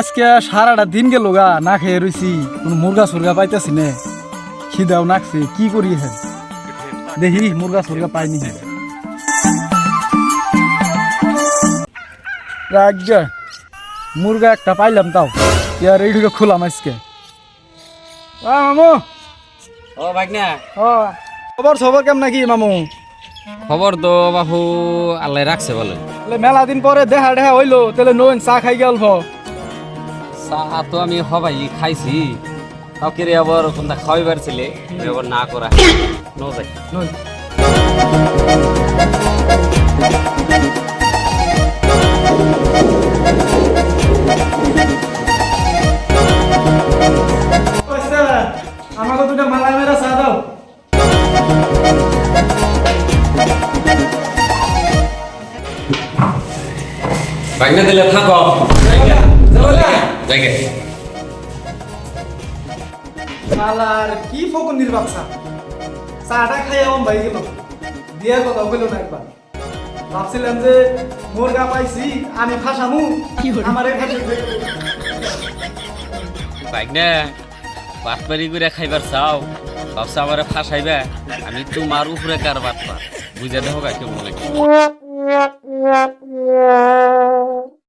আজকে সারাটা দিন গেল গা না খেয়ে রইছি। কোনো মুরগা সুরগা পাইতেছি নে। খিদাও নাকছে কি করি হ্যাঁ দেখি মুরগা সুরগা পাইনি রাজ্যা মুরগা একটা পাইলাম তাও। ইয়ার এইটুকু খোলাম আজকে। মামু। ও ভাগনা। ও খবর সবর কেমন নাকি মামু? খবর তো বাবু আল্লাহ রাখছে বলে। মেলা দিন পরে দেখা দেখা হইল তাহলে নোন চা খাই গেল চা তো আমি হবাই খাইছি। তাও কেরে আবার কোনটা খাওয়াইবার ছিলে আবার না করা। নো যাই। নোন আমাকে দুটা মালাই মেরা চা দাও। ভাগনা দিলে থাকো। জায়গা শালার কি ফকুন্দির বাচ্চা চাটা খাই আমার ভাই গেল। বিয়ের কথা না একবার। ভাবছিলাম যে মুরগা পাইছি আমি ফাঁসামু আমার ভাগনা বাটপারি করে খাইবার চাও। ভাবছা আমারে ফাঁসাইবা আমি তোমার উপরে কার বাটপা বুঝা দেখো কেমন লাগে?